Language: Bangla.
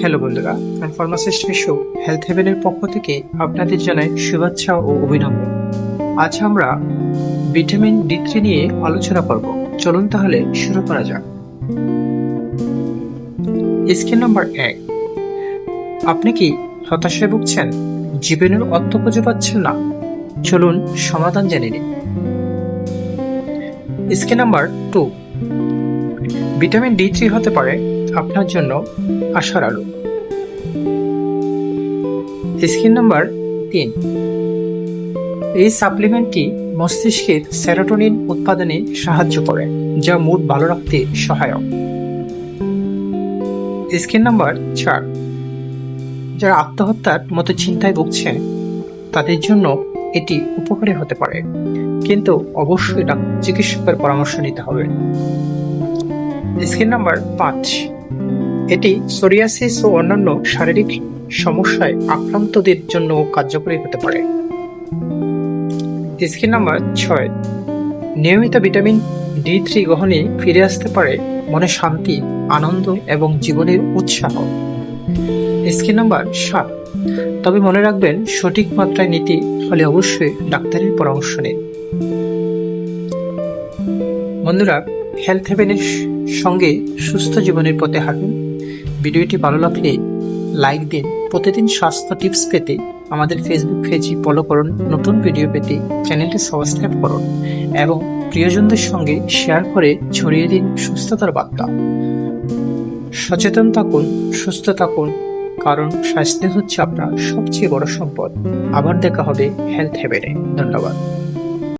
হ্যালো বন্ধুরা ফার্মাসিস্ট বিশু হেলথ হেভেনের পক্ষ থেকে আপনাদের জানাই শুভেচ্ছা ও অভিনন্দন। আজ আমরা ভিটামিন ডি থ্রি নিয়ে আলোচনা করব। চলুন তাহলে শুরু করা যাক। স্কিন নাম্বার এক। আপনি কি হতাশায় ভুগছেন? জীবনের অর্থ খুঁজে পাচ্ছেন না? চলুন সমাধান জেনে নিন skin number two vitamin D three হতে পারে আপনার জন্য আশার আলো। স্কিন নাম্বার তিন। এই সাপ্লিমেন্টটি মস্তিষ্কের সেরোটোনিন উৎপাদনে সাহায্য করে, যা মুড ভালো রাখতে সহায়ক। স্কিন নাম্বার চার। যারা আত্মহত্যার মতো চিন্তায় ভুগছেন, তাদের জন্য এটি উপকারী হতে পারে। কিন্তু অবশ্যই চিকিৎসকের পরামর্শ নিতে হবে। স্কিন নাম্বার পাঁচ। এটি সোরিয়াসিস ও অন্যান্য শারীরিক সমস্যায় আক্রান্তদের জন্য কার্যকরী হতে পারে। স্কিন নাম্বার ছয়। নিয়মিত ভিটামিন ডি থ্রি গ্রহণে ফিরে আসতে পারে মনে শান্তি, আনন্দ এবং জীবনের উৎসাহ। স্কিন নাম্বার সাত। তবে মনে রাখবেন, সঠিক মাত্রায় নিতে হলে অবশ্যই ডাক্তারের পরামর্শ নিন। বন্ধুরা হেলথ হেভেনের সঙ্গে সুস্থ জীবনের পথে হাঁটুন। ভিডিওটি ভালো লাগলে লাইক দিন। প্রতিদিন স্বাস্থ্য টিপস পেতে আমাদের ফেসবুক পেজে ফলো করুন। নতুন ভিডিও পেতে চ্যানেলটি সাবস্ক্রাইব করুন এবং প্রিয়জনদের সঙ্গে শেয়ার করে ছড়িয়ে দিন সুস্থতার বার্তা। সচেতন থাকুন, সুস্থ থাকুন, কারণ স্বাস্থ্য হচ্ছে আপনার সবচেয়ে বড় সম্পদ। আবার দেখা হবে হেলথ হেভেনে ধন্যবাদ।